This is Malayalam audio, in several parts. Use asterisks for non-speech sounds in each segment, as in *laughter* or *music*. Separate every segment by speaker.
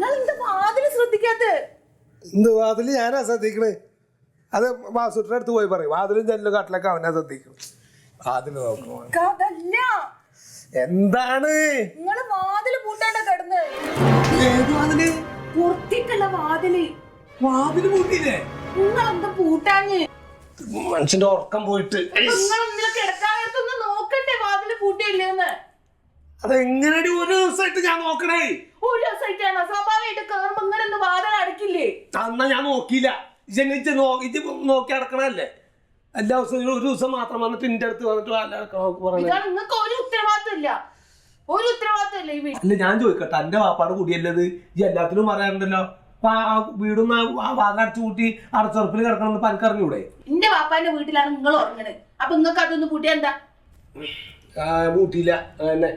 Speaker 1: നിങ്ങൾ വാതിൽ ശ്രദ്ധിക്കാത്ത
Speaker 2: എന്ത് വാതിൽ? ഞാനാ ശ്രദ്ധിക്കണേ. അത് വാസുട്ടിന്റെ അടുത്ത് പോയി പറയും. വാതിലും ജനലും കട്ടിലൊക്കെ അവനെ ശ്രദ്ധിക്കും. വാതിൽ നോക്കും
Speaker 1: ഇക്ക
Speaker 2: എന്താണ്?
Speaker 1: നിങ്ങൾ വാതിൽ പൂട്ടാണ്ട കിടന്ന്.
Speaker 2: ഏത് വാതിൽ?
Speaker 1: പുറത്തേക്കുള്ള വാതിൽ.
Speaker 2: വാതിൽ പൂട്ടിയില്ലേ?
Speaker 1: നിങ്ങൾ എന്താ പൂട്ടാഞ്ഞ്?
Speaker 2: മനുഷ്യന്റെ ഉറക്കം പോയിട്ട്.
Speaker 1: കിടക്കാൻ നേരത്തൊന്ന് നോക്കണ്ടേ വാതിൽ പൂട്ടിയില്ലെന്ന്?
Speaker 2: അതെങ്ങനെയാണ് ഒരു ദിവസമായിട്ട് ഞാൻ നോക്കണേ?
Speaker 1: ഒരു ദിവസമായിട്ടാണ് സ്വാഭാവികമായിട്ട് കയറുമ്പോ ഇങ്ങനെ ഒന്ന് വാതിൽ അടക്കില്ലേ
Speaker 2: അന്നാ ഞാൻ നോക്കിയില്ല. ഇജ്ജ് നോ ഇത് നോക്കി അടക്കണല്ലേ എല്ലാ ദിവസവും ഒരു ദിവസം മാത്രം വന്നിട്ട് എന്റെ അടുത്ത് വന്നിട്ട്
Speaker 1: ഇതാണ് നിങ്ങൾക്ക് ഒരു ഉത്തരവാദിത്വം ഇല്ല. ഒരു ഉത്തരവാദിത്വം ഇല്ല ഈ വീട്ടിൽ.
Speaker 2: അല്ല ഞാൻ ചോദിക്കട്ടെ എന്റെ വാപ്പാട് കൂടിയല്ലത്? ഈ എല്ലാത്തിനും പറയാറുണ്ടല്ലോ. അപ്പൊ ആ വീടും വാതിലടച്ചു കൂട്ടി അടച്ചുറപ്പിൽ കിടക്കണം എന്ന് പനിക്കറിഞ്ഞൂടെ
Speaker 1: എന്റെ വാപ്പാന്റെ വീട്ടിലാണ് നിങ്ങൾ ഉറങ്ങണത്. അപ്പൊ നിങ്ങൾക്ക് അതൊന്ന് കൂട്ടിയ എന്താ?
Speaker 2: കൂട്ടിയില്ല അങ്ങനെ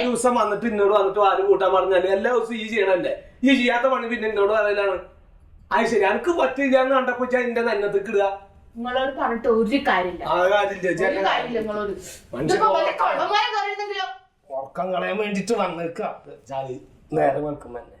Speaker 2: ദിവസം വന്നിട്ട് എന്നോട് വന്നിട്ട് ആരും കൂട്ടാൻ പറഞ്ഞാൽ എല്ലാ ദിവസവും ഈ ചെയ്യണല്ലേ ഈ ചെയ്യാത്ത പണി പിന്നെ എന്നോട് പറയലാണ്. അത് ശരി. എനിക്ക് പറ്റില്ല എന്ന് കണ്ടപ്പോ എന്റെ നന്നത്തേക്ക് ഇടുക.
Speaker 1: നിങ്ങളോട് പറഞ്ഞിട്ട് ഒരു കാര്യമില്ല.
Speaker 2: കാര്യമില്ല.
Speaker 1: ഒരു
Speaker 2: ചേട്ടൻ
Speaker 1: കാര്യമില്ല നിങ്ങളോട്.
Speaker 2: മനുഷ്യൻ
Speaker 1: ഇതിപ്പോ വല്ല കള്ളന്മാരെ പറയുന്നെങ്കിലോ
Speaker 2: ഉറക്കം കളയാൻ വേണ്ടിട്ട് വന്നേക്കാ. നേരെ വെൽക്കും തന്നെ.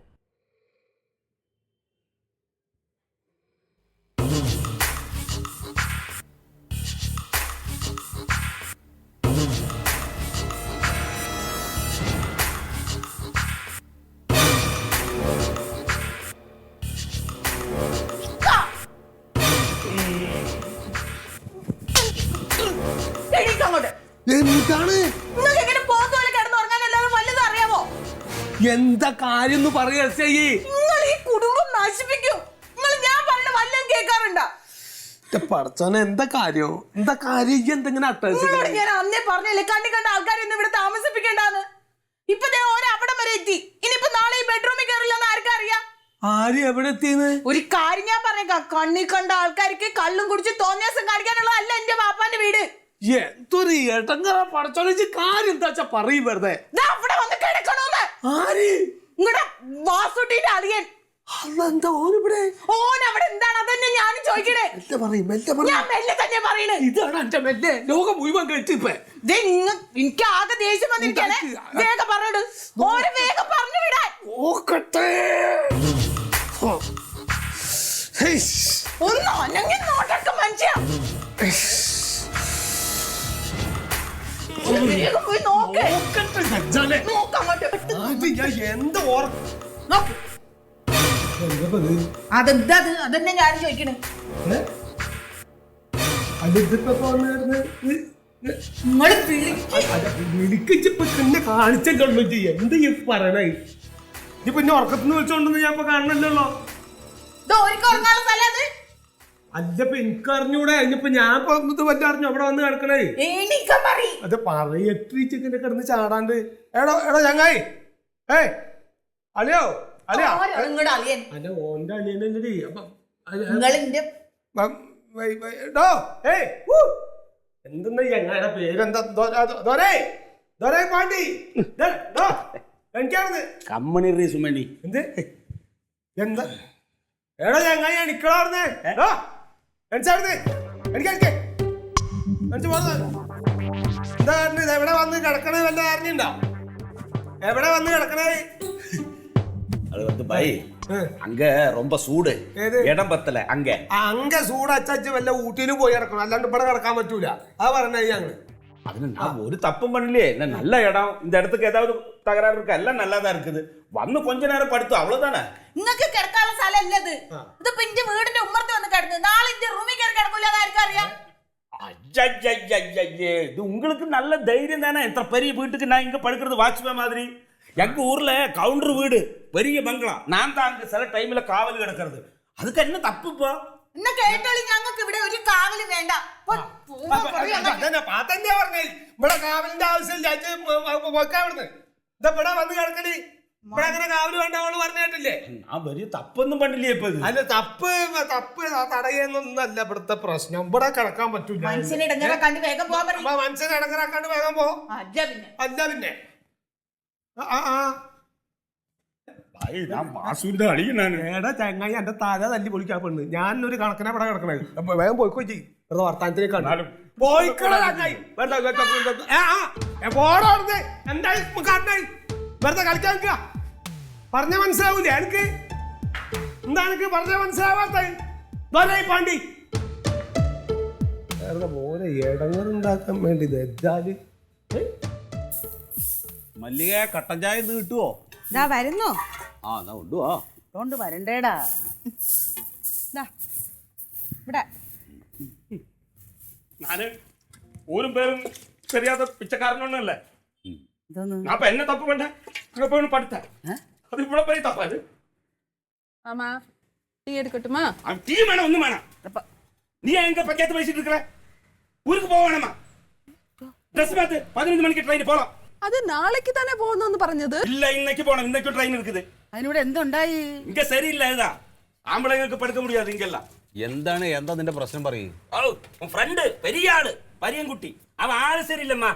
Speaker 1: അറിയാമോ
Speaker 2: എന്താ കാര്യം എന്ന് പറയാ
Speaker 1: നിങ്ങൾ ഈ കുടുംബം നശിപ്പിക്കും. നിങ്ങൾ ഞാൻ പറയുന്ന വല്ലതും കേൾക്കാറുണ്ടോ?
Speaker 2: പടച്ചോനെ എന്താ കാര്യം? എന്താ കാര്യം? എന്തെങ്കിലും
Speaker 1: ഞാൻ അന്നേ പറഞ്ഞില്ലേ കണ്ണി കണ്ട ആൾക്കാരൊന്നും ഇവിടെ താമസിപ്പിക്കണ്ടാന്ന് ഇപ്പൊ ഓരോ അവിടം വരെ എത്തി. ഇനിയിപ്പോ നാളെ ഈ ബെഡ്റൂമിൽ കയറില്ലെന്ന് ആർക്കറിയാം
Speaker 2: ആര് എവിടെ എത്തിയെന്ന്?
Speaker 1: ഒരു കാര്യം ഞാൻ പറഞ്ഞേക്കാം. കണ്ണി കണ്ട ആൾക്കാർക്ക് കള്ളും കുടിച്ച് തോന്നിയാസം കാണിക്കാനുള്ളതല്ല എന്റെ വാപ്പാന്റെ വീട്.
Speaker 2: എന്തൊരു ഏട്ടങ്ങറ പടച്ചോളിച്ച് കാര്യം എന്താ വെച്ചാ പറയും വെറുതെ.
Speaker 1: അവിടെ വന്ന് കിടക്കണോന്ന്
Speaker 2: ആര്?
Speaker 1: നിങ്ങളുടെ വാസുട്ടിന്റെ അളിയൻ.
Speaker 2: അതെന്താ ഓനിവിടെ?
Speaker 1: ഓൻ അവിടെ എന്താണ്? അതന്നെ ഞാൻ ചോദിക്കണേ.
Speaker 2: മെല്ലെ പറയും മെല്ലെ പറയും.
Speaker 1: ഞാൻ മെല്ലെ തന്നെ പറയണേ.
Speaker 2: ഇതാണ് എന്റെ മെല്ലെ. ലോകം മുഴുവൻ
Speaker 1: ദേ ഇങ്ങ എനിക്ക് ആകെ ദേഷ്യം വന്നിരിക്കണേ. വേഗം പറഞ്ഞിട് ഓരെ വേഗം പറഞ്ഞു വിടാൻ.
Speaker 2: ഓക്കട്ടെ ഹോ. ഹെയ്ഷ്.
Speaker 1: ഒന്ന് അനങ്ങി നോട്ടൊക്കെ മനുഷ്യ. വേഗം പോയി നോക്ക്.
Speaker 2: ഓക്കട്ടെ സജ്ജാനെ.
Speaker 1: നോക്ക് അങ്ങോട്ട്
Speaker 2: അത് ഞാൻ എന്ത് ഓർ
Speaker 1: നോക്ക്.
Speaker 2: എന്താ ഇത്?
Speaker 1: അതെന്താ അത്? അതന്നെ ഞാൻ ചോദിക്കണേ.
Speaker 2: ഏ? അല്ല, ഇതിപ്പോ ഇപ്പൊ വന്നായിരുന്നു. ഇത് ഇത്
Speaker 1: നിങ്ങൾ വിളി
Speaker 2: അല്ല, വിളിക്കിച്ചിപ്പോ എന്നെ കാണിച്ചല്ലോ എന്ത് ഈ പറയണേ? ഇപ്പൊ എന്നെ ഉറക്കത്തിന്ന് വിളിച്ചോണ്ടെന്ന് ഞാൻ ഇപ്പൊ കാണണല്ലോ
Speaker 1: ഇത് ഓർക്ക് ഉറങ്ങാനുള്ള
Speaker 2: എനിക്ക് അറിഞ്ഞൂടെ ഇനിയിപ്പൊ ഞാൻ ഇപ്പൊ ഇത് വല്ല അറിഞ്ഞു? അവിടെ വന്ന് കിടക്കണേ. അത് പറയട്ടി ചെക്കന്റെ കിടന്ന് ചാടാണ്ട്. എടോ എടോ ചങ്ങായി. ഏയ് അളിയോ അളിയാ.
Speaker 1: നിങ്ങളുടെ അളിയൻ.
Speaker 2: അല്ല ഓന്റെ അളിയനല്ലേ അപ്പൊ അത്
Speaker 1: നിങ്ങൾ
Speaker 2: വൈ- വൈ- എടോ, എന്തെന്നാ ചങ്ങായിടെ പേരെന്താ? ദോരേ ദോരേ പാണ്ടി.
Speaker 3: സുമണി
Speaker 2: എന്ത്? എന്താ? എടാ ചങ്ങായി എണിക്കളാർന്ന് എനിച്ചാർന്ന് എവിടെ വന്ന് കിടക്കണേ വല്ല അറിഞ്ഞുണ്ടോ എവിടെ വന്ന് കിടക്കണേ
Speaker 3: அது வந்து பை
Speaker 2: ഏ.
Speaker 3: அங்க ரொம்ப சூடு
Speaker 2: ஏது?
Speaker 3: இடம் பத்தல அங்க
Speaker 2: അങ്ക സൂടച്ചു വല്ല ഊട്ടിയിൽ പോയി കിടക്കണം അല്ലാണ്ട് ഇവിടെ കിടക്കാൻ പറ്റൂല ആ പറഞ്ഞ ഞങ്ങള്
Speaker 3: அது நான் ஒரு தப்பும் பண்ணலையே என்ன நல்ல இடம் இந்த இடத்துக்கு ஏதாவது தகராறு இருக்கா எல்லாம் நல்லா தான் இருக்குது வந்து கொஞ்ச நேரம் படுத்து அவ்வளவுதானே
Speaker 1: നിങ്ങൾക്ക് കിടക്കാനുള്ള സ്ഥലം അല്ലത് ഇതിപ്പോ എന്റെ വീടിന്റെ ഉമ്മർത്ത് വന്ന് കിടന്നു നാളെ എന്റെ റൂമിൽ കയറി കിടക്കില്ല ആർക്കും അറിയാം
Speaker 3: ஐயையையையே, இது உங்களுக்கு நல்ல தைரியம் தானே இத்தனை பெரிய வீட்டுக்கு நான் இங்க படுக்கிறது வாட்ச்மேன் மாதிரி எங்க ஊர்ல கவுண்டர் வீடு பெரிய பங்களா நான் தான் அங்க சில டைம்ல காவல் கிடக்கிறது அதுக்கு என்ன தப்பு இப்போ
Speaker 4: ഇന്ന് കേട്ടോളി ഞങ്ങൾക്ക് ഇവിടെ ഒരു കാവൽ വേണ്ട.
Speaker 2: പറഞ്ഞേ? ഇവിടെ കാവലിന്റെ ആവശ്യമില്ല. വന്ന് ഇവിടെ അങ്ങനെ വേണ്ട
Speaker 3: ആ വലിയ തപ്പൊന്നും
Speaker 2: അല്ല തപ്പ് തപ്പ് പ്രശ്നം. ഇവിടെ കിടക്കാൻ പറ്റൂല.
Speaker 4: മനുഷ്യനെ ഇടങ്ങറാക്കാണ്ട് വേഗം പോകാൻ
Speaker 2: മനുഷ്യനെ വേഗം പോ.
Speaker 4: അല്ല പിന്നെ.
Speaker 2: അല്ല പിന്നെ. ആ ആ.
Speaker 3: ഞാൻ വാസുവിന്റെ
Speaker 2: ചങ്ങായി എന്റെ തല തല്ലി പൊളിക്കാ പെണ്ണ്. ഞാൻ ഒരു കണക്കിനെ പടം കിടക്കണേ അപ്പൊ വേഗം പോയിക്കോ ചെയ്യും വെറുതെ വർത്താനത്തിലേക്ക് കണ്ടാലും പോയിക്കള ചങ്ങായി. എന്തായി? കളിക്കാൻ നിൽക്കുക. പറഞ്ഞ മനസ്സിലാവൂലേ എനിക്ക്? എന്താ എനിക്ക് പറഞ്ഞ മനസ്സിലാവാത്ത പാണ്ടി. പോലെ ഇടങ്ങളുണ്ടാക്കാൻ വേണ്ടി ദജ്ജാൽ
Speaker 5: മല്ലിക കട്ടൻ ചായ കിട്ടുവോ?
Speaker 6: ദാ വരുന്നു.
Speaker 5: ആ എന്നാ കൊണ്ടുവാ
Speaker 6: കൊണ്ട് വരണ്ടേടാ ദാ ഇവിടെ
Speaker 3: நானு ஊரும் பேரும் தெரியாத பிச்சைக்காரனொன்னும்
Speaker 6: ഇതൊന്ന്
Speaker 3: நான் இப்ப என்ன தப்பு பண்ணேன் அங்க போய் படுத்தேன் அது இவ்வளவு பெரிய தப்பா அது
Speaker 7: ஆமா டீ எடுக்கட்டுமா
Speaker 3: அவன் டீ வேணாம் ஒண்ணும் வேணாம்
Speaker 6: அப்ப-
Speaker 3: நீ ஏன் எங்க பக்கத்து பேசிட்டு இருக்கிற ஊருக்கு போக வேணாமா ட்ரெஸ் பார்த்து பதினஞ்சு மணிக்கு ட்ரெயின் போலாம்
Speaker 7: அது நாளைக்கு தானே போகணும்னு പറഞ്ഞത്
Speaker 3: இல்ல இன்னைக்கு போனோம் இன்னைக்கு ட்ரெயின் இருக்குது
Speaker 6: അതിനിവിടെ എന്തുണ്ടായി
Speaker 3: இங்க சரியில்லை இதுதான் ஆம்பளைங்களுக்கு படுக்க முடியாது இங்க எல்லாம்
Speaker 5: എന്താണ് എന്താ നിന്റെ പ്രശ്നം പറയൂ
Speaker 3: ஓ உன் ஃப்ரெண்டு பெரிய ஆளு பரியன்குட்டி அவன் ஆளு சரியில்லைம்மா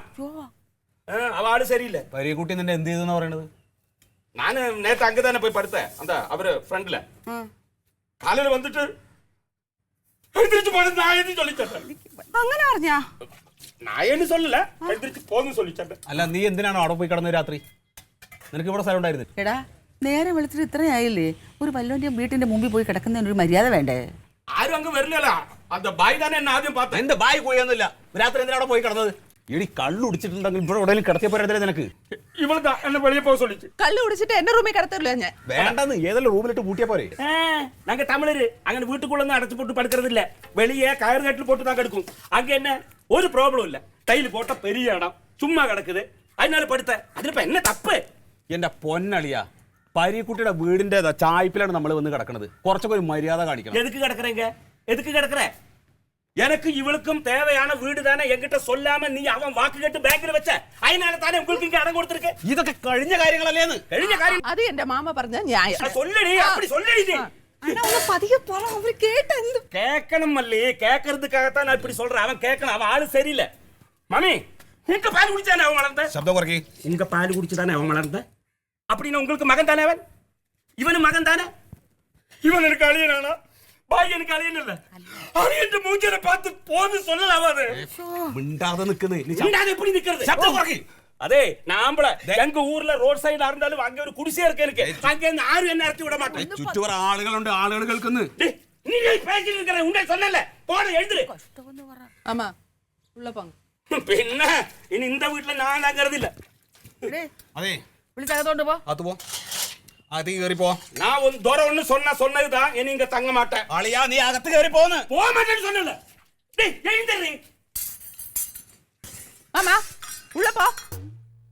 Speaker 3: ஆ, அவன் ஆளு சரியில்லை
Speaker 5: പരീക്കുട്ടി നിന്റെ എന്ത് ചെയ്തെന്ന് പറയണത്
Speaker 3: நானு நேத்து அங்கதானே போய் படுத்தேன் அந்த அவரு ஃப்ரெண்ட்ல காலையில வந்துட்டு எந்திரிச்சு போனது நான் எதுவும் சொல்லிச்சேன்
Speaker 6: അങ്ങനെ പറഞ്ഞാ
Speaker 3: நான் என்ன சொல்லல எந்திரிச்சு போதும் சொல்லிச்சேன்
Speaker 5: അല്ല നീ എന്തിനാണ് അവിടെ പോയി കിടന്നത് രാത്രി നിനക്ക് ഇവിടെ സ്ഥലം ഉണ്ടായിരുന്നു
Speaker 6: എടാ നേരെ വെളുത്തിട്ട് ഇത്രയായില്ലേ ഒരു വല്ലോന്റെ വീട്ടിന്റെ മുമ്പിൽ പോയി കിടക്കുന്നതിന് ഒരു മര്യാദ വേണ്ടേ?
Speaker 3: ആരും അങ്ങ് തന്നെ ആദ്യം
Speaker 5: രാത്രി പോയി കിടന്നത്? എടി പോരാതെ നിനക്ക്?
Speaker 7: റൂമിൽ
Speaker 5: റൂമിലിട്ട് പോരെ?
Speaker 3: പോട്ട് കിടക്കും ഒരു പ്രോബ്ലം ഇല്ല. ടൈൽ പോട്ട പെരിയ ചുമ്മാ കിടക്കുന്നത് അതിനാൽ പടുത്ത. അതിനിപ്പോ എന്നെ തപ്പ്.
Speaker 5: എന്റെ പൊന്നളിയാ. പരീക്കുട്ടിയുടെ വീടിന്റെ ദാ ചായ്പിലാണ് നമ്മൾ വന്ന് കിടക്കുന്നത് കുറച്ചൊക്കെ ഒരു മര്യാദ കാണിക്കണം
Speaker 3: எதுக்கு கிடக்குறீங்க எதுக்கு கிடக்குற எனக்கு இவளுக்கும் தேவையான வீடு தானே என்கிட்ட சொல்லாம நீ அவன் வாக்கு கேட்டு பேங்க்ல வச்ச அதனால தானே உங்களுக்கு இங்க இடம் கொடுத்துருக்கு
Speaker 5: ഇതൊക്കെ കഴിഞ്ഞ കാര്യങ്ങളല്ലേന്ന്
Speaker 3: കഴിഞ്ഞ കാര്യം
Speaker 7: അത് എന്റെ മാമ പറഞ്ഞ ന്യായം
Speaker 3: நான் சொல்லடி அப்படி சொல்லடி நீ
Speaker 7: അണ്ണാ ഒന്ന് പതിയെ പറ അവര് കേട്ട എന്ത്
Speaker 3: கேட்கணும் மல்லி கேட்கறதுக்காகத்தான் நான் இப்படி சொல்றேன் அவன் கேட்கணும் அவன் ஆளு சரியில்லை மாமி உங்க பால் குடிச்சானே அவன் வளர்ந்த
Speaker 5: ശബ്ദം കുറയ്ക്ക്
Speaker 3: உங்க பால் குடிச்சுதானே அவன் வளர்ந்த அப்படின்னு உங்களுக்கு மகன் தானே அவன்? இவனும் மகன் தானே? இவன் எனக்கு அழியனானா பாய் எனக்கு அழியன் இல்ல. அழியன் மூஞ்சல பார்த்து போது சொல்லல அவரு
Speaker 5: மிண்டாத நிக்குது.
Speaker 3: மிண்டாத எப்படி நிக்கிறது?
Speaker 5: சத்தம் குறைக்கு
Speaker 3: அதே நாம்பள எங்க ஊர்ல ரோட் சைடுல இருந்தாலும் அங்க ஒரு குடிசையா இருக்கு எனக்கு. அங்க இருந்து ஆறு என்ன இறக்கி விட மாட்டேன்
Speaker 5: சுற்றி வர ஆளுகள் உண்டு
Speaker 3: ஆளுகளுக்குன்னு நீ பேசிட்டு இருக்கிற உண்டை சொல்லல போன எழுதுரு
Speaker 7: ஆமா உள்ள போங்க.
Speaker 3: பின்ன இனி இந்த வீட்டுல நான் அங்கிறது இல்ல.
Speaker 5: அதே
Speaker 6: വിളിച്ചകത്തോണ്ട് പോ
Speaker 5: അത് പോ അകത്ത് കയറി പോ
Speaker 3: நான் ஒரு தூர ஒண்ணு சொன்னா சொன்னதுதான் இனி இங்க தங்க மாட்டேன்
Speaker 5: അളിയാ നീ അകത്ത് കയറി പോന്ന്
Speaker 3: போக மாட்டேன்னு சொன்னல டேய் எழுந்துரு
Speaker 7: ஆமா உள்ள போ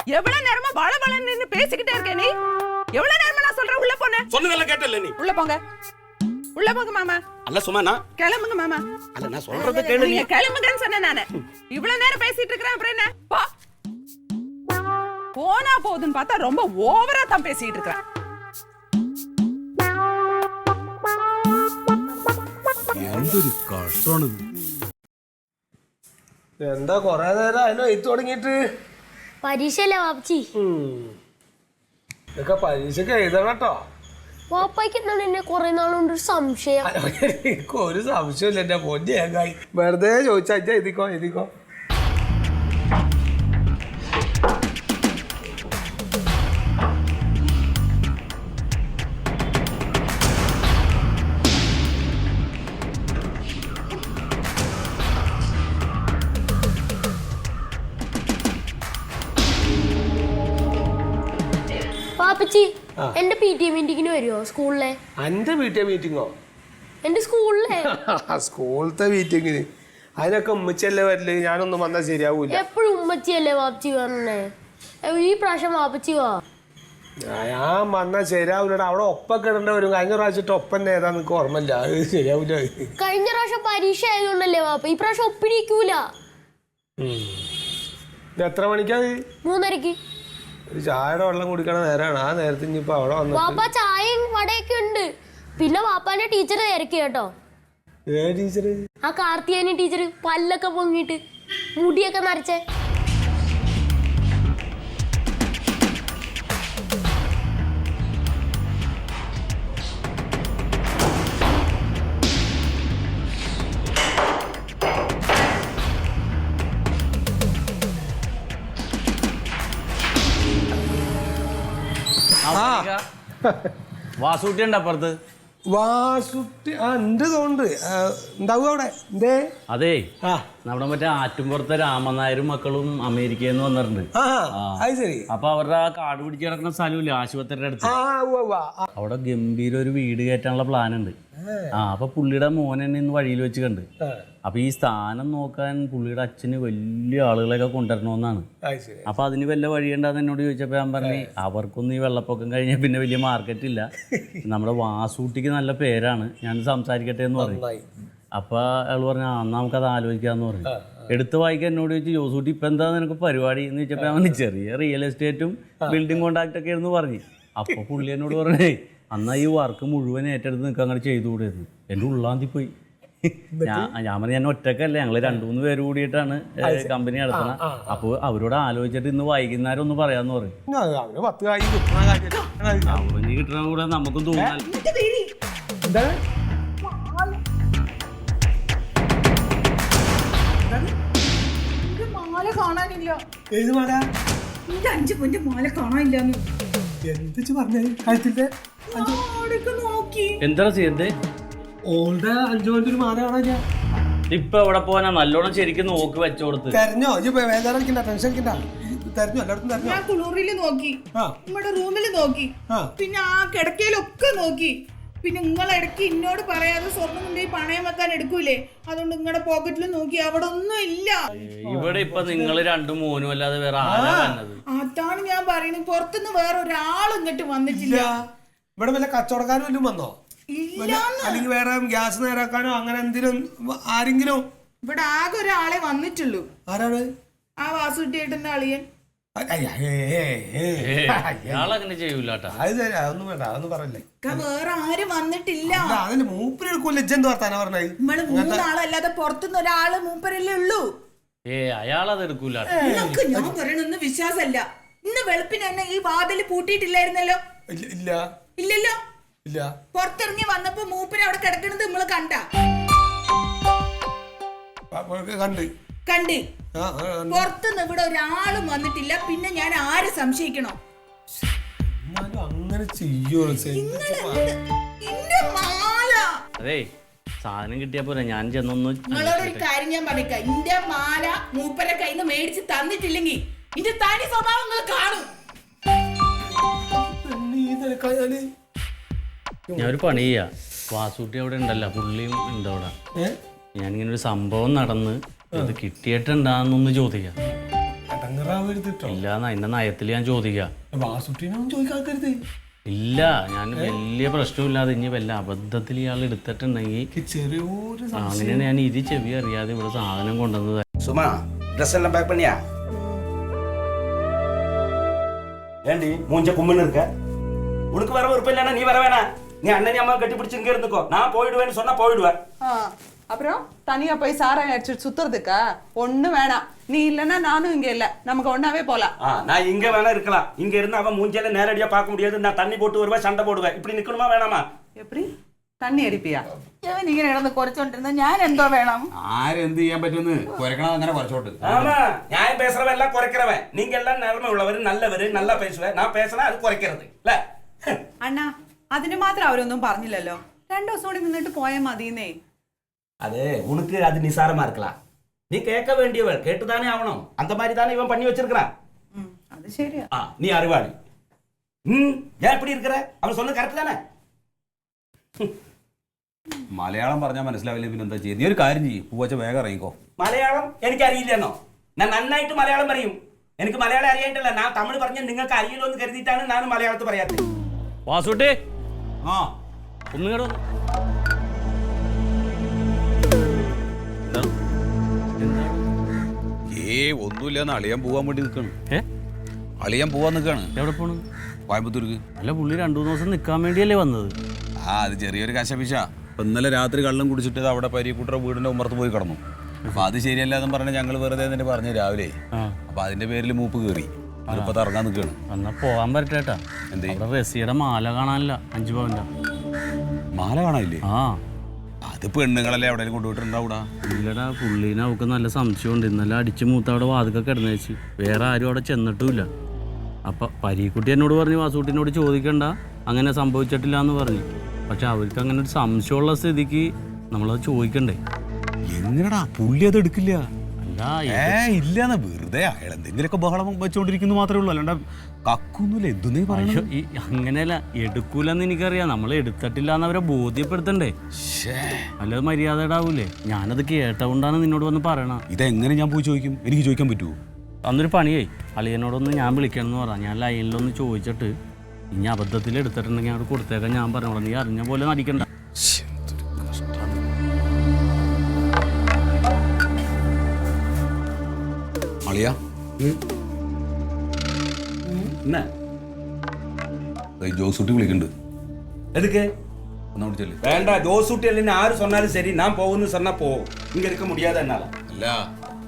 Speaker 7: எவ்வளவு நேரமா பல பல நின்னு பேசிக்கிட்டே இருக்க நீ எவ்வளவு நேரமா நான் சொல்றேன் உள்ள போன
Speaker 3: சொன்னதெல்லாம் கேட்டல நீ
Speaker 7: உள்ள போங்க உள்ள போங்க மாமா
Speaker 3: அல்ல சும்மா நான்
Speaker 7: கிளம்புங்க மாமா
Speaker 3: அல்ல நான் சொல்றத கேளு நீ
Speaker 7: நீங்க கிளம்புங்கன்னு சொன்னேன் நானு இவ்வளவு நேரம் பேசிட்டு இருக்கிறேன் அப்புறம் என்ன போ போனா போதுன்னு பார்த்தா ரொம்ப ஓவரா தான் பேசிட்டு இருக்கிறேன்
Speaker 5: എന്തൊരു കഷ്ടമാണ്
Speaker 2: എന്താ കൊറേ നേരം അതിന് എഴുത്ത് തുടങ്ങിയിട്ട്
Speaker 8: പരീക്ഷയല്ലേ വാപ്പച്ചി
Speaker 2: ഇതൊക്കെ പരീക്ഷയ്ക്ക് എഴുതണം കേട്ടോ
Speaker 8: വാപ്പായ്ക്ക് എന്താണ് എന്നെ കുറെ നാളുകൊണ്ട് ഒരു സംശയം
Speaker 2: എനിക്ക് ഒരു സംശയമില്ല എന്റെ പൊന്നെ ഏകായി വെറുതെ ചോദിച്ചാ ഇജ്ജ് എഴുതിക്കോ എഴുതിക്കോ
Speaker 8: എന്റെ പി ടി എ മീറ്റിങ്ങിന് വരുമോ സ്കൂളിലെ?
Speaker 2: എന്റെ പി ടി എ മീറ്റിംഗോ
Speaker 8: എന്റെ സ്കൂളിലെ. *laughs*
Speaker 2: സ്കൂളത്തെ മീറ്റിങ്ങിന്. അതിനൊക്കെ ഉമ്മച്ചല്ലേ വരില്ലേ ഞാനൊന്നും വന്നാൽ ശരിയാവൂല.
Speaker 8: എപ്പോഴും ഉമ്മച്ചിയല്ലേ വാപ്പച്ചി വന്നേ ഈ പ്രാവശ്യം വാപ്പച്ചി വാ.
Speaker 2: ഞാൻ വന്നാൽ ശരിയാവൂലട. അവിടെ ഒപ്പൊക്കെ ഇടേണ്ട വരും. കഴിഞ്ഞ പ്രാവശ്യത്തെ ഒപ്പം ഏതാ നിനക്ക് ഓർമ്മയില്ല. അത് ശരിയാവില്ല
Speaker 8: കഴിഞ്ഞ പ്രാവശ്യം പരീക്ഷ ആയതുകൊണ്ടല്ലേ വാപ്പ? ഈ പ്രാവശ്യം ഒപ്പിടിക്കൂല.
Speaker 2: ഇത് എത്ര മണിക്കാ
Speaker 8: മൂന്നരക്ക്.
Speaker 2: ഒരു ചായയുടെ വെള്ളം കുടിക്കണ നേരാണ്. ആ നേരത്തെ ഇനിയിപ്പോ അവിടെ വന്നു
Speaker 8: വാപ്പ ചായയും വടയൊക്കെ ഉണ്ട്. പിന്നെ വാപ്പാന്റെ ടീച്ചർ തിരക്കി കേട്ടോ.
Speaker 2: ഏ ടീച്ചർ
Speaker 8: ആ കാർത്തിയാനി ടീച്ചർ പല്ലൊക്കെ പൊങ്ങിട്ട് മുടിയൊക്കെ നരച്ചേ.
Speaker 9: വാസൂട്ടി ഉണ്ട് അപ്പുറത്ത്.
Speaker 2: വാസുട്ടി ആ ഉണ്ട് തോണ്ട് ഉണ്ടാവും അവിടെ? എന്തേ?
Speaker 9: അതേ.
Speaker 2: ആ.
Speaker 9: നമ്മുടെ മറ്റേ ആറ്റുംപുറത്തെ രാമനായരും മക്കളും അമേരിക്കയിൽ നിന്ന് വന്നിട്ടുണ്ട്
Speaker 2: അത് ശരി.
Speaker 9: അപ്പൊ അവരുടെ ആ കാട് പിടിച്ച് കിടക്കുന്ന സ്ഥലമില്ല ആശുപത്രിയുടെ അടുത്ത്? അവിടെ ഗംഭീര ഒരു വീട് കയറ്റാനുള്ള പ്ലാൻ ഉണ്ട് ആ അപ്പൊ പുള്ളിയുടെ മോൻ എന്നെ ഇന്ന് വഴിയിൽ വെച്ച് കണ്ട് അപ്പൊ ഈ സ്ഥാനം നോക്കാൻ പുള്ളിയുടെ അച്ഛന് വലിയ ആളുകളെയൊക്കെ കൊണ്ടുവരണമെന്നാണ്. അപ്പൊ അതിന് വല്ല വഴിയുണ്ടാന്ന് എന്നോട് ചോദിച്ചപ്പോ ഞാൻ പറഞ്ഞു അവർക്കൊന്നും ഈ വെള്ളപ്പൊക്കം കഴിഞ്ഞാൽ പിന്നെ വലിയ മാർക്കറ്റ് ഇല്ല നമ്മുടെ വാസൂട്ടിക്ക് നല്ല പേരാണ്. ഞാൻ സംസാരിക്കട്ടെ എന്ന് പറഞ്ഞു. അപ്പൊ അയാൾ പറഞ്ഞു ആ എന്നാ നമുക്കത് ആലോചിക്കാന്ന് പറഞ്ഞു. എടുത്ത് വായിക്കാൻ എന്നോട് ചോദിച്ചു ജോസൂട്ടി ഇപ്പൊ എന്താ നിനക്ക് പരിപാടി? എന്ന് ചോദിച്ചപ്പോ അവന് ചെറിയ റിയൽ എസ്റ്റേറ്റും ബിൽഡിംഗ് കോൺട്രാക്ട് ഒക്കെ ആയിരുന്നു പറഞ്ഞു. അപ്പൊ പുള്ളി എന്നോട് പറഞ്ഞേ അന്നാ ഈ വർക്ക് മുഴുവൻ ഏറ്റെടുത്ത് നിൽക്കാൻ അങ്ങനെ ചെയ്തുകൂടായിരുന്നു എന്റെ ഉള്ളാന്തി പോയി. ഞാൻ ഞാൻ പറഞ്ഞു ഞാൻ ഒറ്റക്കല്ല ഞങ്ങൾ രണ്ടു മൂന്ന് പേര് കൂടിയിട്ടാണ് കമ്പനി നടത്തുന്നത് അപ്പോൾ അവരോട് ആലോചിച്ചിട്ട് ഇന്ന് വൈകുന്നേരം ഒന്ന് പറയാന്ന് പറയും
Speaker 2: അവന് കിട്ടണ
Speaker 9: കൂടെ നമുക്കും തോന്നാൽ
Speaker 4: കാണാനില്ല
Speaker 2: ഏത് മാല
Speaker 4: നിന്റെ അഞ്ചു പൊന്റെ മാല കാണാനില്ലെന്ന്.
Speaker 2: എന്തിച്ച് പറഞ്ഞത് കഴുത്തിന്റെ
Speaker 4: നോക്കി.
Speaker 9: എന്താ ചെയ്യണ്ടേ?
Speaker 2: ഓളുടെ അഞ്ചു മണിന്റെ ഒരു മാല
Speaker 9: ഇപ്പൊ എവിടെ പോവാനാ? നല്ലോണം ശരിക്കും നോക്കി വെച്ചോടുത്ത്
Speaker 2: തെരഞ്ഞോ? വേദന ടെൻഷൻ അടിക്കണ്ട. തെരഞ്ഞോ? എല്ലായിടത്തും തെരഞ്ഞോ?
Speaker 4: ഞാൻ കുളൂറിൽ നോക്കി.
Speaker 2: ആ.
Speaker 4: നമ്മുടെ റൂമിൽ നോക്കി.
Speaker 2: ആ.
Speaker 4: പിന്നെ ആ കിടക്കയിലൊക്കെ നോക്കി. പിന്നെ നിങ്ങൾ ഇടയ്ക്ക് എന്നോട് പറയാതെ സ്വർണം കൊണ്ടുപോയി പണയം വെക്കാൻ എടുക്കൂലേ? അതുകൊണ്ട് നിങ്ങളുടെ പോക്കറ്റിൽ നോക്കി അവിടെ ഒന്നും ഇല്ല.
Speaker 9: ഇവിടെ ഇപ്പൊ നിങ്ങൾ രണ്ടും മൂന്നും അല്ലാതെ വേറെ ആരാ വന്നത്?
Speaker 4: അതാണ് ഞാൻ പറയുന്നത് പുറത്തുനിന്ന് വേറെ ഒരാളും ഇങ്ങോട്ട് വന്നിട്ടില്ല.
Speaker 2: ഇവിടെ വല്ല കച്ചവടക്കാരും വല്ലതും വന്നോ? അല്ലെങ്കിൽ വേറെ ഗ്യാസ് നേരാക്കാനോ അങ്ങനെ എന്തിനും ആരെങ്കിലും?
Speaker 4: ഇവിടെ ആകെ ഒരാളെ വന്നിട്ടുള്ളൂ.
Speaker 2: ആരാണ്?
Speaker 4: ആ വാസുട്ടിയേട്ടന്റെ അളിയൻ.
Speaker 2: അ- അയ്യ, ഏ, ഏ, ഏ. *laughs* അയ്യ.
Speaker 9: ഇയാളങ്ങനെ ചെയ്യൂല
Speaker 2: അത് ശരി അതൊന്നും വേണ്ട അതൊന്നും പറയല്ലേ.
Speaker 4: വേറെ ആരും വന്നിട്ടില്ല.
Speaker 2: അല്ല, അതിന് മൂപ്പര് എടുക്കൂല ഇജ്ജെന്ത് വർത്താനാ പറഞ്ഞത്.
Speaker 4: നമ്മൾ മൂന്നാളല്ലാതെ പുറത്തുനിന്ന് ഒരാൾ മൂപ്പരല്ലേ ഉള്ളൂ.
Speaker 9: ഏ അയാളത് എടുക്കൂല. ട്ടാ.
Speaker 4: നിങ്ങൾക്ക് ഞാൻ വിശ്വാസമല്ല ഇന്ന് വെളുപ്പിന് തന്നെ ഈ വാതിൽ പൂട്ടിയിട്ടില്ലായിരുന്നല്ലോ?
Speaker 2: ഇല്ല ഇല്ല.
Speaker 4: ഇല്ലല്ലോ?
Speaker 2: ഇല്ല.
Speaker 4: പുറത്തിറങ്ങി വന്നപ്പോ മൂപ്പര് അവിടെ കിടക്കണത് നമ്മൾ കണ്ട്.
Speaker 2: കണ്ട്.
Speaker 4: പുറത്തുനിന്ന് ഇവിടെ ഒരാളും വന്നിട്ടില്ല. പിന്നെ ഞാൻ ആരെ സംശയിക്കണോ?
Speaker 2: അങ്ങനെ ചെയ്യോ
Speaker 4: മാല.
Speaker 9: അതേ സാധനം കിട്ടിയാ പോരെ. ഞാൻ ചെന്നൊന്ന്
Speaker 4: നിങ്ങളോട് ഒരു കാര്യം ഞാൻ പറഞ്ഞേക്ക. ഇന്റെ മാല മൂപ്പരെ കയ്യിൽ നിന്ന് മേടിച്ച് തന്നിട്ടില്ലെങ്കിൽ ഇന്റെ തനി സ്വഭാവം നിങ്ങൾ കാണും.
Speaker 9: ഞാൻ ഒരു പണി ചെയ്യാ. വാസൂട്ടി അവിടെ ഉണ്ടല്ലോ. പുള്ളിയും ഉണ്ട് അവിടെ. ഞാനിങ്ങനെ ഒരു സംഭവം നടന്ന് ഇത് കിട്ടിയിട്ടുണ്ടാന്നൊന്ന് ചോദിക്കാം
Speaker 2: അടങ്ങറാവരുതിട്ടോ
Speaker 9: ഇല്ലാന്ന് അതിന്റെ നയത്തിൽ ഞാൻ ചോദിക്കാം
Speaker 2: വാസുട്ടിനൊന്നും ചോദിക്കാക്കരുത്
Speaker 9: ഇല്ല ഞാൻ വലിയ പ്രശ്നമില്ലാതെ ഇനി വല്ല അബദ്ധത്തിൽ ഇയാൾ എടുത്തിട്ടുണ്ടെങ്കിൽ
Speaker 2: എനിക്ക് ചെറിയൊരു
Speaker 9: ആ, അങ്ങനെയാണ് ഞാൻ ഇരു ചെവി അറിയാതെ ഇവിടെ സാധനം കൊണ്ടുവന്നത്
Speaker 3: சும்மா ட்ரெஸ் எல்லாம் பேக் பண்ணியா ஏண்டி மூஞ்ச கும்முன்னு இருக்க உனக்கு வர விருப்பம் இல்லைன்னா நீ வர வேணாம் நீ அண்ணனி அம்மா கட்டி பிடிச்சி இங்க இருந்துக்கோ நான் போயிடுவேன்னு சொன்னா போயிடுவேன்
Speaker 7: அப்புறம் தனியா போய் சாராயம் அடிச்சுட்டு சுத்துறதுக்கா ஒண்ணும் வேணாம் நீ இல்லைன்னா நானும் இங்க இல்ல நமக்கு ஒன்னாவே போலாம்
Speaker 3: ஆ நான் இங்க வேணா இருக்கலாம் இங்க இருந்து அவன் மூஞ்சில நேரடியா பார்க்க முடியாது நான் தண்ணி போட்டு வருவேன் சண்டை போடுவேன் இப்படி நிக்கணுமா வேணாமா
Speaker 7: எப்படி தண்ணி அடிப்பியா
Speaker 6: അവൻ ഇങ്ങനെ കിടന്ന് കുറച്ചോണ്ടിരുന്ന ഞാൻ എന്തോ വേണം
Speaker 5: ആരെന്ത് ചെയ്യാൻ പറ്റുമെന്ന് കുരക്കണം അങ്ങനെ കുറച്ചോട്ട്
Speaker 3: ஆமா நியாயம் பேசுறவன் எல்லாம் குறைக்கிறவன் நீங்க எல்லாம் நேர்மை உள்ளவர் நல்லவர் நல்லா பேசுவேன் நான் பேசினா அது குறைக்கிறது இல்ல
Speaker 7: അണ്ണാ അതിന് മാത്രം അവരൊന്നും പറഞ്ഞില്ലല്ലോ രണ്ടു ദിവസം കൂടി നിന്നിട്ട് പോയാൽ മതിയെന്നേ
Speaker 3: அது உனக்கு அது நிசாரமா இருக்கலாம் நீ கேட்க வேண்டியவள் கேட்டுதானே ஆகணும் அந்த மாதிரி தானே இவன் பண்ணி வச்சிருக்கிறான்
Speaker 7: ഉം, അത് ശരിയാ
Speaker 3: ஆ நீ அறிவாளி ம் ஏன் இப்படி இருக்கிற அவன் சொன்னது கரெக்ட் தானே
Speaker 5: മലയാളം പറഞ്ഞാൽ മനസ്സിലാവില്ല പിന്നെ എന്താ ചെയ്യുക നീ ഒരു കാര്യം ചെയ്യും പൂവച്ച വേഗം ഇറങ്ങിക്കോ
Speaker 3: മലയാളം എനിക്കറിയില്ലെന്നോ ഞാൻ നന്നായിട്ട് മലയാളം പറയും എനിക്ക് മലയാളം അറിയാണ്ടല്ല ഞാൻ തമിഴ് പറഞ്ഞ നിങ്ങൾക്ക് അറിയില്ലോ എന്ന് കരുതിയിട്ടാണ് ഞാൻ മലയാളത്തിൽ പറയാത്തത്
Speaker 9: വാസുട്ടി
Speaker 5: ആ
Speaker 9: ഒന്ന് കേടോ
Speaker 5: ഏ ഒന്നുമില്ലെന്ന് അളിയാൻ പോവാൻ വേണ്ടി നിൽക്കണം
Speaker 9: ഏ?
Speaker 5: അളിയാൻ പോവാൻ നിൽക്കാണ്
Speaker 9: എവിടെ പോണു
Speaker 5: കോയമ്പത്തൂർക്ക്.
Speaker 9: അല്ല പുള്ളി രണ്ടു മൂന്ന് ദിവസം നിൽക്കാൻ വേണ്ടിയല്ലേ വന്നത്.
Speaker 5: ആ അത് ചെറിയൊരു കശപിശ. അപ്പൊ ഇന്നലെ രാത്രി കള്ളം കുടിച്ചിട്ട് അവിടെ പരീക്കുട്ടറ വീടിന്റെ ഉമ്മർത്ത് പോയി കിടന്നു. അപ്പൊ അത് ശരിയല്ലാന്ന് പറഞ്ഞാൽ ഞങ്ങൾ വെറുതെ എന്നിട്ട് പറഞ്ഞു രാവിലെ. അപ്പൊ അതിന്റെ പേരിൽ മൂപ്പ് കയറി അതിപ്പോ ഇറങ്ങാൻ നിൽക്കുകയാണ്
Speaker 9: എന്നാ പോകാൻ പറ്റേട്ടാ
Speaker 5: എന്തേ?
Speaker 9: റസിയുടെ മാല കാണാനില്ല അഞ്ചു പവന്റെ.
Speaker 5: മാല കാണാനില്ലേ?
Speaker 9: ആ.
Speaker 5: അത് പെണ്ണുങ്ങളല്ലേ എവിടെ കൊണ്ടുപോയിട്ടുണ്ടാവൂടാ?
Speaker 9: ഇല്ലടാ പുള്ളീനെ അവൾക്ക് നല്ല സംശയമുണ്ട്. ഇന്നലെ അടിച്ചു മൂത്ത അവിടെ വാതുക്കെ കിടന്നേച്ച് വേറെ ആരും അവിടെ ചെന്നിട്ടുമില്ല. അപ്പൊ പരീക്കുട്ടി എന്നോട് പറഞ്ഞു വാസുകുട്ടിനോട് ചോദിക്കണ്ട. അങ്ങനെ സംഭവിച്ചിട്ടില്ല എന്ന് പറഞ്ഞു. പക്ഷെ അവർക്ക് അങ്ങനെ ഒരു സംശയമുള്ള സ്ഥിതിക്ക് നമ്മളത് ചോദിക്കണ്ടേ?
Speaker 5: എങ്ങനെടാ? പുള്ളി അത് എടുക്കില്ല.
Speaker 9: അല്ല
Speaker 5: ഏ ഇല്ലാന്ന്. വെറുതെ അയാൾ എന്തെങ്കിലുമൊക്കെ ബഹളം വെച്ചോണ്ടിരിക്കുന്നു മാത്രമേ ഉള്ളൂ. അല്ലാണ്ട് കക്കൊന്നുമില്ല എന്തെന്നേ
Speaker 9: അയ്യോ,
Speaker 5: പറയൂ
Speaker 9: ഈ അങ്ങനെയല്ല എടുക്കൂലെന്ന് എനിക്കറിയാം. നമ്മൾ എടുത്തിട്ടില്ല എന്ന് അവരെ ബോധ്യപ്പെടുത്തണ്ടേ? അല്ലത് മര്യാദയിടാവൂലേ ഞാനത് കേട്ടതുകൊണ്ടാണ് നിന്നോട് വന്ന് പറയണ
Speaker 5: ഇതെങ്ങനെ ഞാൻ പോയി ചോദിക്കും? എനിക്ക് ചോദിക്കാൻ പറ്റുമോ
Speaker 9: അന്നൊരു പണിയായി. അളിയനോടൊന്ന് ഞാൻ വിളിക്കണം എന്ന് പറയാം ഞാൻ ലൈനിലൊന്ന് ചോദിച്ചിട്ട് ഇനി അബദ്ധത്തിൽ എടുത്തിട്ടുണ്ടെങ്കിൽ അവിടെ കൊടുത്തേക്കാൻ ഞാൻ പറഞ്ഞോളാം. നീ അറിഞ്ഞ പോലെ നടിക്കണ്ട.
Speaker 5: അളിയ
Speaker 3: என்ன
Speaker 5: ജോസൂട്ടി വിളിക്കുന്നുണ്ട്
Speaker 3: எதுக்கு
Speaker 5: ഒന്ന് വിളിച്ചല്ലേ
Speaker 3: வேண்டாம் ஜோசூட்டி இல்லைன்னு யாரு சொன்னாலும் சரி நான் போகுன்னு சொன்னா போ இங்க இருக்க முடியாது என்னால
Speaker 5: അല്ല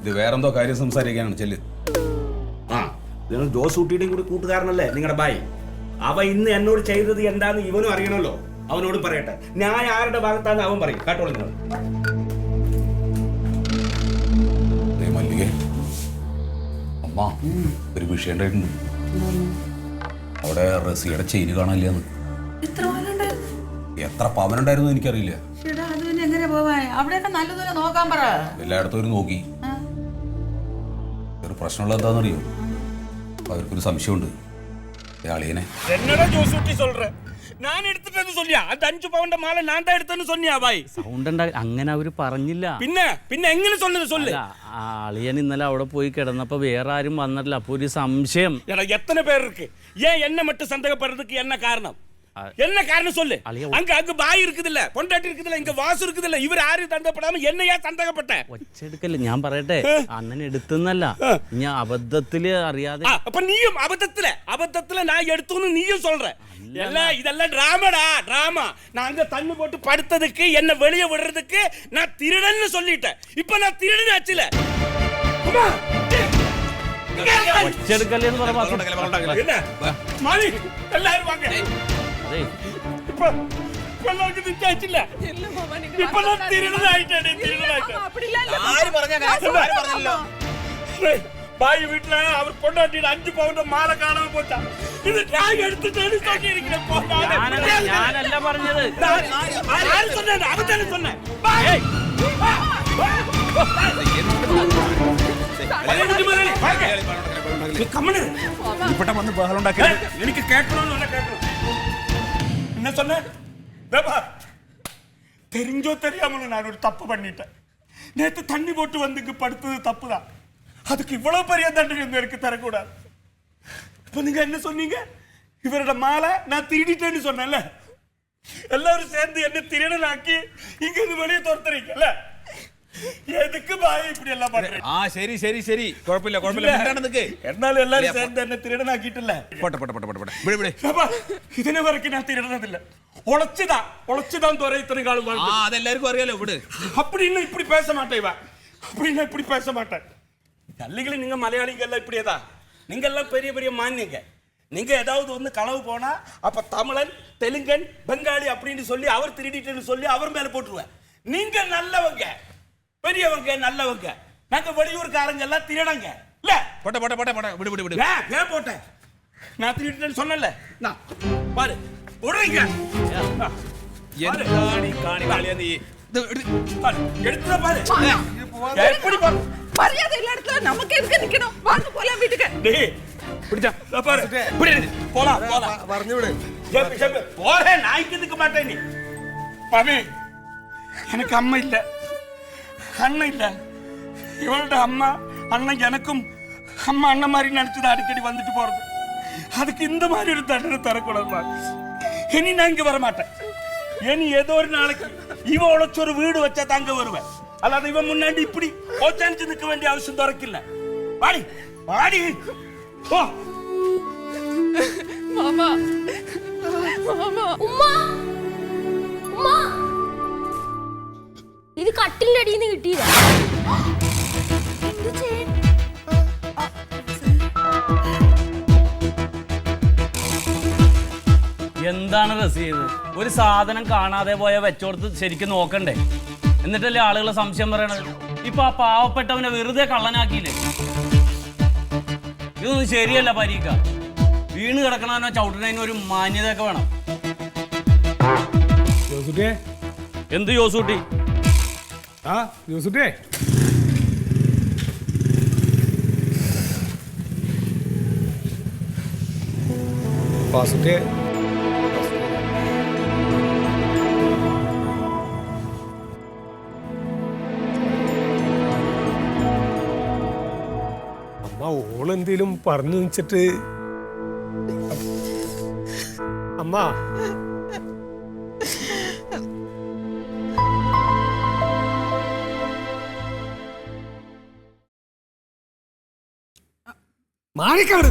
Speaker 5: ഇത് വേറെന്തോ കാര്യം സംസാരിക്കാനാണ് ചെല്ല്
Speaker 3: ആ ഇത് ജോസൂട്ടിയുടെയും കൂടി കൂട്ടുകാരനല്ലേ നിങ്ങളുടെ ബായി അവ ഇന്ന് എന്നോട് ചെയ്തത് എന്താന്ന് ഇവനും അറിയണമല്ലോ അവനോട് പറയട്ടെ ഞാൻ ആരുടെ ഭാഗത്താന്ന് അവൻ പറയും കേട്ടോളൂ നിങ്ങൾ
Speaker 5: ദേ മല്ലികേ അമ്മ ഒരു വിഷയം ഉണ്ടായിട്ടുണ്ട് അവിടെ റസിയുടെ ചെയിന് കാണാനില്ലെന്ന്. എത്ര പവനുണ്ടായിരുന്നു എനിക്കറിയില്ല. എല്ലായിടത്തും ഒരു നോക്കി. ഒരു പ്രശ്നമുള്ള എന്താണെന്നറിയോ? അവർക്കൊരു സംശയമുണ്ട്.
Speaker 9: ഞാൻ അങ്ങനെ അവർ പറഞ്ഞില്ല.
Speaker 3: പിന്നെ
Speaker 9: പിന്നെ എങ്ങനെ അളിയൻ ഇന്നലെ അവിടെ പോയി കിടന്നപ്പോൾ വേറെ ആരും വന്നിട്ടില്ല. അപ്പൊ ഒരു സംശയം.
Speaker 3: എത്ര പേർക്ക്? ഏ എന്നെ മറ്റു സന്ദേഹപ്പെടുന്നതുക്ക് എന്നെ കാരണം. என்ன காரணம் என்ன காரணம் சொல்லு
Speaker 9: அழிய-
Speaker 3: அங்க அங்க பாய் இருக்குது இல்ல பொண்டாட்டி இருக்குது இல்ல இங்க வாசு இருக்குது இல்ல இவர் யாரும் சந்தேகப்படாம என்ன ஏன் சந்தேகப்பட்ட
Speaker 9: ഒച്ചെടുക്കല്ലേ ഞാൻ പറയട്ടെ അണ്ണൻ എടുത്തെന്നല്ല ഞാൻ അബദ്ധത്തില് അറിയാതെ
Speaker 3: ஆ, அப்ப நீயும் அபத்தத்துல அபத்தத்துல நான் எடுத்தோன்னு நீயும் சொல்ற எல்லாம் இதெல்லாம் டிராமாடா டிராமா நான் அங்க தண்ணி போட்டு படுத்ததுக்கு என்ன வெளியே விடுறதுக்கு நான் திருடன்னு சொல்லிட்டேன் இப்ப நான் திருடன் ஆச்சுல அம்மா!
Speaker 9: ഒച്ചെടുക്കല്ലേ എന്ന് പറയാ
Speaker 3: என்ன மாலி எல்லாரும் வாங்க
Speaker 9: അതെ
Speaker 3: இப்ப இப்ப எல்லாருக்கும் திட்டாச்சுல இப்ப நான் திருடன் ஆயிட்டேன் திருடன் ஆயிட்டேன் டேய், பாய் வீட்டுல அவர் பொண்டாட்டியில அஞ்சு பவுண்ட் மாலை காணாம போச்சா இது நான் எடுத்துட்டேன்னு சொல்லி இருக்கிறேன்
Speaker 9: ഞാനല്ല ഞാനല്ല പറഞ്ഞത്
Speaker 3: சொன்னேன் அவத்தானே சொன்னேன் பாய்
Speaker 5: ഇവിടെ വന്ന് ബഹളം ഉണ്ടാക്കി
Speaker 3: எனக்கு கேட்கணும்னு நல்லா கேட்கணும் என்ன சொன்ன? தெரிஞ்சோ தெரியாமலும் நான் ஒரு தப்பு பண்ணிட்டேன். நேத்து தண்ணி போட்டு வந்து படுத்தது தப்பு தான் அதுக்கு இவ்வளவு பெரிய தண்டனை இந்த எனக்கு தரக்கூடாது. இப்ப நீங்க என்ன சொன்னீங்க? இவரோட மாலை நான் திருடிட்டேன்னு சொன்னேன்ல. எல்லாரும் சேர்ந்து என்ன திருடனாக்கி இங்க இருந்து வெளியே துரத்துறீங்கல்ல? எதுக்கு பாய் இப்படி எல்லாம் பண்றீங்க?
Speaker 5: ஆ சரி சரி சரி. குழப்ப இல்ல குழப்ப இல்ல.
Speaker 3: நடந்துக்கு? என்னால எல்லாரும் சேர்ந்து என்ன திருடன்
Speaker 5: ஆக்கிட்டல போட்ட போட்ட போட்ட போட்ட. விடு விடு.
Speaker 3: அப்பா இதுன வரைக்கும் நான் திருடனது இல்ல உழைச்சுதா உழைச்சுதான் துறை இத்தனை காலம் வாழ்ந்து.
Speaker 5: ஆ அது எல்லாருக்கும் வரையில விடு.
Speaker 3: அப்படி அப்படின்னு இப்படி பேச மாட்டேன் இவன். அப்படின்னு இப்படி பேச மாட்டேன். தள்ளிகளை நீங்க மலையாளிங்க எல்லாம் இப்படியேதான். நீங்க எல்லாம் பெரிய பெரிய மானியங்க. நீங்க ஏதாவது வந்து களவு போனா அப்ப தமிழன் தெலுங்கன் பெங்காலி அப்படின்னு சொல்லி அவர் திருடிட்டுன்னு சொல்லி அவர் மேல போட்டுருவேன். நீங்க நல்லவங்க. பெரியவங்க நல்லவங்க. நாங்க வெளியூர்காரங்க எல்லாம் திருடங்க. இல்ல?
Speaker 5: போட்ட போட்ட போட்ட போட்ட. விடு விடு விடு.
Speaker 3: ஏன் போட்டேன் நான் திருட்டேன்னு சொன்னல நான் பாரு
Speaker 5: விடுவீங்க காணி காணி காணி
Speaker 3: பாரு
Speaker 7: மரியாதை இல்ல இடத்துல நமக்கு எதுக்கு நிக்கணும்? வாங்க வீட்டுக்கு.
Speaker 3: டேய் பிடிச்சா பாரு. பிடி போலாம்
Speaker 2: விடு.
Speaker 3: ஜெப் ஜெப். போறே நீ. மாமி எனக்கு அம்மா இல்ல. அண்ணன் இல்லை. இவளோட அம்மா அண்ணன் எனக்கும் அம்மா அண்ணன் மாதிரி நினச்சது அடிக்கடி வந்துட்டு போகிறது அதுக்கு இந்த மாதிரி ஒரு தண்டனை தரக்கூடாதுமா இனி நான் இங்கே வரமாட்டேன். இனி ஏதோ ஒரு நாளைக்கு இவன் உழைச்ச ஒரு வீடு வச்சா தாங்க வருவேன். அல்லாத இவன் முன்னாடி இப்படி ஓச்சானிச்சு நிற்க வேண்டிய அவசியம் துறக்கல வாடி வாடி. போ.
Speaker 7: மாமா. மாமா.
Speaker 8: உமா കട്ടിലിന്റെ അടിയിൽ നിന്ന് കിട്ടിയില്ല. എന്ത് ചെയ്യും?
Speaker 9: എന്താണ് റസീത് ഒരു സാധനം കാണാതെ പോയ വെച്ചോടത്ത് ശരിക്കും നോക്കണ്ടേ? എന്നിട്ടല്ലേ ആളുകളെ സംശയം പറയണത്? ഇപ്പൊ ആ പാവപ്പെട്ടവനെ വെറുതെ കള്ളനാക്കിയില്ലേ? ഇതൊന്നും ശരിയല്ല പരീക്ക. വീണ് കിടക്കണവനോ ചവിട്ടണതിനോ ഒരു മാന്യതയൊക്കെ വേണം. എന്ത് യോസൂട്ടി
Speaker 2: ആ ജോസുട്ടിയെ? വാസുട്ടിയെ അമ്മ ഓളെന്തേലും പറഞ്ഞു വെച്ചിട്ട് അമ്മ മാറിക്കാട്